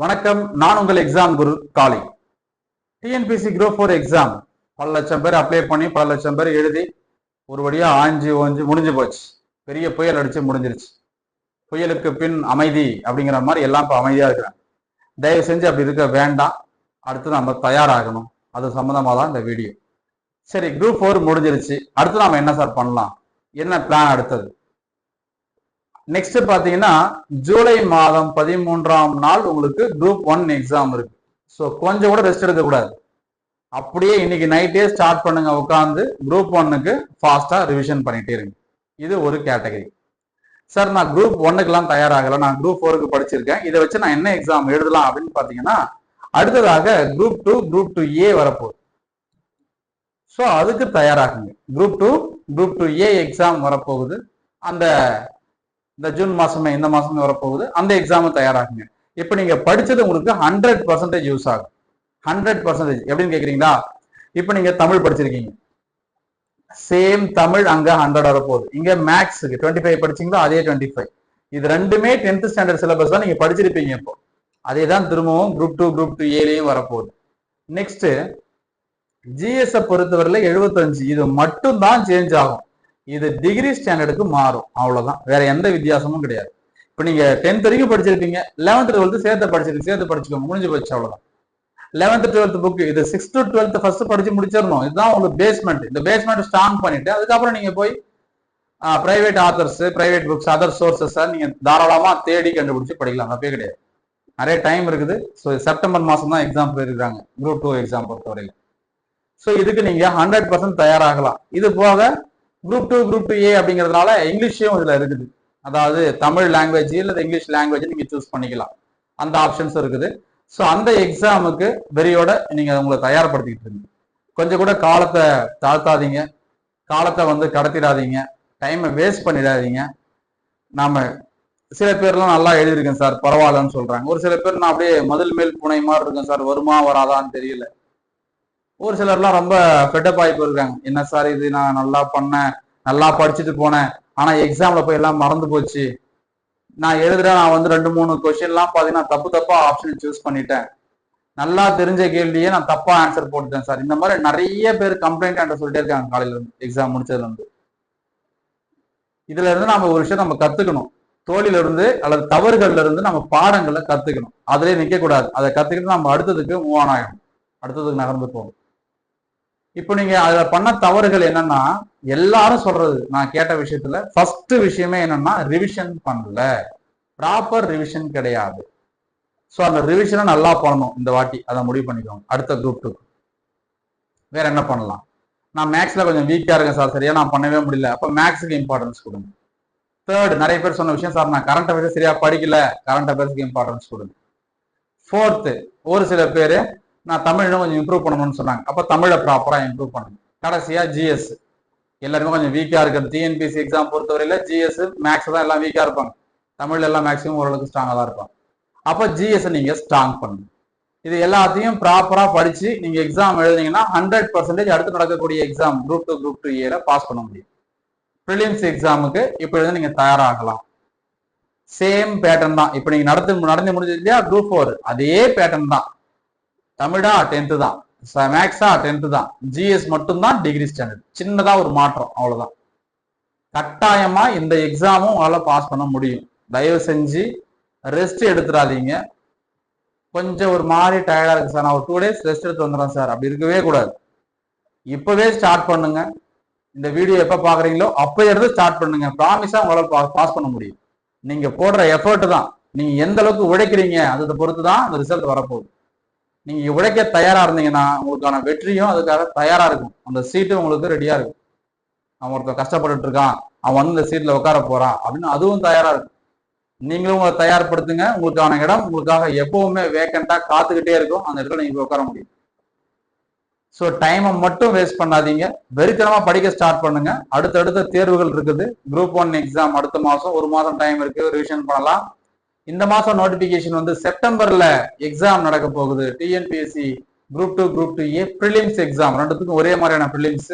வணக்கம். நான் உங்கள் exam guru Kali. TNPC group four exam பல லட்சம் பேர் அப்ளை பண்ணி பல லட்சம் பேர் எழுதி ஒரு வழியாக ஆஞ்சு ஓஞ்சு முடிஞ்சு போச்சு. பெரிய புயல் அடிச்சு முடிஞ்சிருச்சு. புயலுக்கு பின் அமைதி அப்படிங்கிற மாதிரி எல்லாம் இப்போ அமைதியாக இருக்கிறாங்க. தயவு செஞ்சு அப்படி இருக்க வேண்டாம். அடுத்து நம்ம தயாராகணும். அது சம்மந்தமாக தான் இந்த வீடியோ சரி குரூப் ஃபோர் முடிஞ்சிருச்சு. அடுத்து நம்ம என்ன சார் பண்ணலாம்? என்ன பிளான் அடுத்தது? நெக்ஸ்ட் பாத்தீங்கன்னா ஜூலை மாதம் பதிமூன்றாம் நாள் உங்களுக்கு குரூப் ஒன் எக்ஸாம் இருக்கு. ஸோ கொஞ்சம் கூட ரெஸ்ட் எடுக்க கூடாது அப்படியே இன்னைக்கு நைட்டே ஸ்டார்ட் பண்ணுங்க உட்காந்து குரூப் ஒன்னுக்கு ஃபாஸ்டா ரிவிஷன் பண்ணிட்டே இருங்க. இது ஒரு கேட்டகரி சார் நான் குரூப் ஒன்னுக்கெல்லாம் தயாராகல. நான் குரூப் ஃபோருக்கு படிச்சிருக்கேன். இதை வச்சு நான் என்ன எக்ஸாம் எழுதலாம் அப்படின்னு பாத்தீங்கன்னா அடுத்ததாக group two group two A வரப்போகுது. ஸோ அதுக்கு தயாராகுங்க. Group two group two A exam வரப்போகுது. அந்த இந்த ஜூன் மாசமே இந்த மாசமே வரப்போகுது. அந்த எக்ஸாம் தயாராகுங்க. இப்போ நீங்க படிச்சது உங்களுக்கு ஹண்ட்ரட் பர்சன்டேஜ் யூஸ் ஆகும். ஹண்ட்ரட் பர்சன்டேஜ் எப்படின்னு கேக்குறீங்களா? இப்போ நீங்க தமிழ் படிச்சிருக்கீங்க. சேம் தமிழ் அங்க ஹண்ட்ரட் வரப்போகுது இங்க மேக்ஸுக்கு டுவெண்ட்டி ஃபைவ் படிச்சீங்களோ? அதே டுவெண்ட்டி ஃபைவ் இது ரெண்டுமே டென்த் ஸ்டாண்டர்ட் சிலபஸ் தான் நீங்க படிச்சிருப்பீங்க இப்போ. அதே தான் திரும்பவும் குரூப் டூ குரூப் டூ ஏலையும் வரப்போகுது. நெக்ஸ்ட் ஜிஎஸ்எப் பொறுத்தவரையில எழுபத்தஞ்சு இது மட்டும் தான் சேஞ்ச் ஆகும். இது டிகிரி ஸ்டாண்டர்டுக்கு மாறும். அவ்வளவுதான். வேற எந்த வித்தியாசமும் கிடையாது. இப்போ நீங்க டென்த் வரைக்கும் படிச்சிருப்பீங்க. லெவன்த் டுவெல்த் சேர்த்து படிச்சிருக்கு சேர்த்து படிச்சுக்கோங்க. முடிஞ்சு போச்சு அவ்வளவுதான். லெவன்த் டுவெல்த் புக் இது சிக்ஸ்த் டு டுவெல்த் ஃபர்ஸ்ட் படிச்சு முடிச்சிடணும். இதுதான் உங்களுக்கு பேஸ்மெண்ட் இந்த பேஸ்மெண்ட் ஸ்ட்ராங் பண்ணிட்டு அதுக்கப்புறம் நீங்க போய் private authors private books other sources நீங்க தாராளமா தேடி கண்டுபிடிச்சு படிக்கலாம். தப்பே கிடையாது. நிறைய டைம் இருக்குது. ஸோ செப்டம்பர் மாசம் தான் எக்ஸாம் போயிருக்காங்க. குரூப் டூ எக்ஸாம் பொறுத்தவரையில் ஸோ இதுக்கு நீங்க ஹண்ட்ரட் பர்சன்ட் தயாராகலாம். இது போக group two group two A அப்படிங்கிறதுனால இங்கிலீஷும் இதில் இருக்குது. அதாவது தமிழ் லாங்குவேஜ் இல்லை இங்கிலீஷ் லாங்குவேஜ் நீங்கள் சூஸ் பண்ணிக்கலாம். அந்த ஆப்ஷன்ஸ் இருக்குது. ஸோ அந்த எக்ஸாமுக்கு வெறியோட நீங்கள் உங்களை தயார்படுத்திக்கிட்டு இருங்க. கொஞ்சம் கூட காலத்தை தாழ்த்தாதீங்க. காலத்தை வந்து கடத்திடாதீங்க. டைமை வேஸ்ட் பண்ணிடாதீங்க. நாம் சில பேர்லாம் நல்லா எழுதியிருக்கேன் சார் பரவாயில்லன்னு சொல்கிறாங்க ஒரு சில பேர் நான் அப்படியே மதில் மேல் புனை மாதிரி இருக்கேன் சார் வருமா வராதான்னு தெரியல. ஒரு சிலர்லாம் ரொம்ப ஃபெட்டப் ஆகி போயிருக்காங்க என்ன சார் இது நான் நல்லா பண்ணேன் நல்லா படிச்சுட்டு போனேன் ஆனா எக்ஸாம்ல போய் எல்லாம் மறந்து போச்சு. நான் எழுதுறேன் நான் வந்து ரெண்டு மூணு கொஸ்டின்லாம் பார்த்தீங்கன்னா தப்பு தப்பா ஆப்ஷன் சூஸ் பண்ணிட்டேன். நல்லா தெரிஞ்ச கேள்வியே நான் தப்பா ஆன்சர் போட்டுட்டேன் சார். இந்த மாதிரி நிறைய பேர் கம்ப்ளைண்ட் என்கிட்ட சொல்லிட்டே இருக்காங்க காலையில இருந்து எக்ஸாம் முடிச்சதுல இருந்து. இதுல இருந்து நம்ம ஒரு விஷயம் நம்ம கத்துக்கணும். தோழிலிருந்து இருந்து அல்லது தவறுகள்ல இருந்து நம்ம பாடங்களை கத்துக்கணும். அதுலயே நிக்க கூடாது அதை கத்துக்கிட்டு நம்ம அடுத்ததுக்கு மூவ் ஆன் ஆகணும் அடுத்ததுக்கு நகர்ந்து போகணும். இப்போ நீங்க அதுல பண்ண தவறுகள் என்னன்னா எல்லாரும் சொல்றது நான் கேட்ட விஷயத்துல ஃபர்ஸ்ட் விஷயமே என்னன்னா ரிவிஷன் பண்ணல. ப்ராப்பர் ரிவிஷன் கிடையாது. ஸோ அந்த ரிவிஷனை நல்லா பண்ணணும் இந்த வாட்டி. அதை முடிவு பண்ணிக்கோங்க. அடுத்த குரூப் டூ வேற என்ன பண்ணலாம்? நான் மேக்ஸ்ல கொஞ்சம் வீக்கா இருக்கேன் சார். சரியா நான் பண்ணவே முடியல. அப்போ மேக்ஸுக்கு இம்பார்ட்டன்ஸ் கொடுங்க. தேர்ட் நிறைய பேர் சொன்ன விஷயம் சார் நான் கரண்ட் அஃபேர்ஸ் சரியா படிக்கல. கரண்ட் அஃபேர்ஸ்க்கு இம்பார்ட்டன்ஸ் கொடுங்க. ஃபோர்த்து ஒரு சில பேர் நான் தமிழ்னு கொஞ்சம் இம்ப்ரூவ் பண்ணணும்னு சொன்னாங்க. அப்போ தமிழை ப்ராப்பராக இம்ப்ரூவ் பண்ணணும். கடைசியாக ஜிஎஸ் எல்லாருமே கொஞ்சம் வீக்காக இருக்கிறது. டிஎன்பிசி எக்ஸாம் பொறுத்தவரையில் ஜிஎஸ் மேக்ஸ் தான் எல்லாம் வீக்காக இருப்பாங்க. தமிழ் எல்லாம் மேக்ஸிமம் ஓரளவுக்கு ஸ்ட்ராங்காக தான் இருப்பாங்க. அப்போ ஜிஎஸ் நீங்கள் ஸ்ட்ராங் பண்ணணும். இது எல்லாத்தையும் ப்ராப்பராக படித்து நீங்கள் எக்ஸாம் எழுதினீங்கன்னா ஹண்ட்ரட் பர்சன்டேஜ் அடுத்து நடக்கக்கூடிய exam group two group two ஏல பாஸ் பண்ண முடியும். ப்ரிலிம்ஸ் எக்ஸாமுக்கு இப்போ எழுத நீங்கள் தயாராகலாம். சேம் பேட்டர்ன் தான். இப்போ நீங்கள் நடந்து நடந்து முடிஞ்சது இல்லையா? குரூப் ஃபோர் அதே பேட்டர்ன் தான். தமிழா டென்த்து தான். மேக்ஸா டென்த்து தான். ஜிஎஸ் மட்டும்தான் டிகிரி ஸ்டாண்டர்ட் சின்னதா ஒரு மாற்றம் அவ்வளவுதான். கட்டாயமா இந்த எக்ஸாமும் உங்களால் பாஸ் பண்ண முடியும். தயவு செஞ்சு ரெஸ்ட் எடுத்துடாதீங்க. கொஞ்சம் ஒரு மாதிரி டயர்டா இருக்கு சார் நான் ஒரு டூ டேஸ் ரெஸ்ட் எடுத்து வந்துடுறேன் சார் அப்படி இருக்கவே கூடாது. இப்பவே ஸ்டார்ட் பண்ணுங்க. இந்த வீடியோ எப்ப பாக்குறீங்களோ அப்போ இருந்து ஸ்டார்ட் பண்ணுங்க. ப்ராமிஸா உங்களால் பாஸ் பண்ண முடியும். நீங்க போடுற எஃபர்ட் தான். நீங்க எந்த அளவுக்கு உழைக்கிறீங்க அதை பொறுத்து தான் அந்த ரிசல்ட் வரப்போகுது. நீங்க உழைக்க தயாரா இருந்தீங்கன்னா உங்களுக்கான வெற்றியும் அதுக்காக தயாரா இருக்கும். அந்த சீட்டு உங்களுக்கு ரெடியா இருக்கும். அவன் ஒருத்தன் கஷ்டப்பட்டுட்டு இருக்கான். அவன் வந்து இந்த சீட்ல உட்கார போறான் அப்படின்னு அதுவும் தயாரா இருக்கும். நீங்களும் உங்களை தயார்படுத்துங்க. உங்களுக்கான இடம் உங்களுக்காக எப்பவுமே வேக்கண்டா காத்துக்கிட்டே இருக்கும். அந்த இடத்துல நீங்க உட்கார முடியும். ஸோ டைமை மட்டும் வேஸ்ட் பண்ணாதீங்க. வெறித்தனமா படிக்க ஸ்டார்ட் பண்ணுங்க. அடுத்தடுத்த தேர்வுகள் இருக்குது. குரூப் ஒன் எக்ஸாம் அடுத்த மாசம். ஒரு மாசம் டைம் இருக்கு. ரிவிஷன் பண்ணலாம். இந்த மாசம் நோட்டிபிகேஷன் வந்து செப்டம்பர்ல எக்ஸாம் நடக்க போகுது. TNPSC group two group two A prelims exam ரெண்டுத்துக்கும் ஒரே மாதிரியான ப்ரிலிம்ஸ்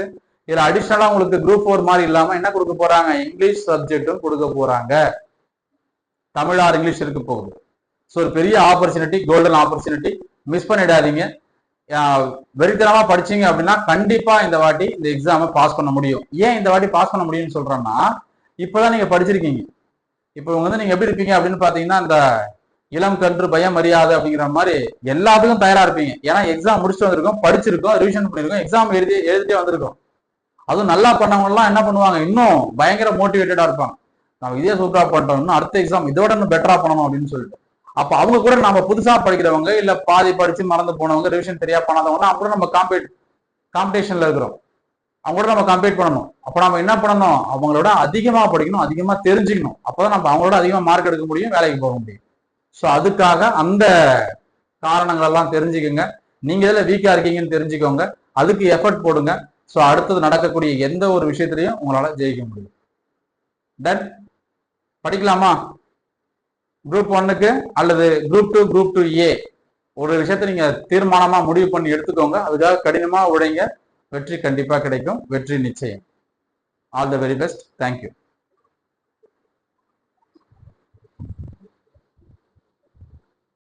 இதுல அடிஷனலா உங்களுக்கு குரூப் ஃபோர் மாதிரி இல்லாம என்ன கொடுக்க போறாங்க? இங்கிலீஷ் சப்ஜெக்டும் கொடுக்க போறாங்க. தமிழ் ஆர் இங்கிலீஷ் இருக்க போகுது. ஸோ ஒரு பெரிய ஆப்பர்ச்சுனிட்டி கோல்டன் ஆப்பர்ச்சுனிட்டி மிஸ் பண்ணிடாதீங்க. வெறித்தனமா படிச்சீங்க அப்படின்னா கண்டிப்பா இந்த வாட்டி இந்த எக்ஸாமை பாஸ் பண்ண முடியும். ஏன் இந்த வாட்டி பாஸ் பண்ண முடியும்னு சொல்றேன்னா இப்பதான் நீங்க படிச்சிருக்கீங்க. இப்போ இவங்க வந்து நீங்க எப்படி இருப்பீங்க அப்படின்னு பாத்தீங்கன்னா இந்த இளம் கன்று பயம் அறியாது அப்படிங்கிற மாதிரி எல்லாத்துக்கும் தயாரா இருப்பீங்க. ஏன்னா எக்ஸாம் முடிச்சுட்டு வந்திருக்கோம் படிச்சிருக்கோம் ரிவிஷன் பண்ணிருக்கோம் எக்ஸாம் எழுதி எழுதிட்டே வந்திருக்கோம். அதுவும் நல்லா பண்ணவங்க எல்லாம் என்ன பண்ணுவாங்க? இன்னும் பயங்கர மோட்டிவேட்டடா இருப்பாங்க. நம்ம இதே சூப்பரா பண்ணிட்டோம் இன்னும் அடுத்த எக்ஸாம் இதோட இன்னும் பெட்டரா பண்ணணும் அப்படின்னு சொல்லிட்டு. அப்ப அவங்க கூட நம்ம புதுசா படிக்கிறவங்க இல்ல பாதி படிச்சு மறந்து போனவங்க ரிவிஷன் தெரியா பண்ணாதவங்க அப்புறம் நம்ம காம்பே காம்படிஷன்ல இருக்கிறோம். அவங்க கூட நம்ம கம்பேர் பண்ணணும். அப்ப நம்ம என்ன பண்ணணும்? அவங்களோட அதிகமா படிக்கணும் அதிகமா தெரிஞ்சுக்கணும். அப்பதான் நம்ம அவங்களோட அதிகமா மார்க் எடுக்க முடியும் வேலைக்கு போக முடியும். ஸோ அதுக்காக அந்த காரணங்கள் எல்லாம் தெரிஞ்சுக்கோங்க. நீங்க எதுல வீக்கா இருக்கீங்கன்னு தெரிஞ்சுக்கோங்க. அதுக்கு எஃபர்ட் போடுங்க. ஸோ அடுத்தது நடக்கக்கூடிய எந்த ஒரு விஷயத்திலையும் உங்களால ஜெயிக்க முடியும். தென் படிக்கலாமா? குரூப் ஒன்னுக்கு அல்லது group two group two A ஒரு விஷயத்த நீங்க தீர்மானமா முடிவு பண்ணி எடுத்துக்கோங்க. அதுக்காக கடினமா உழைங்க. வெற்றி கண்டிப்பாக கிடைக்கும். வெற்றி நிச்சயம். All the very best thank you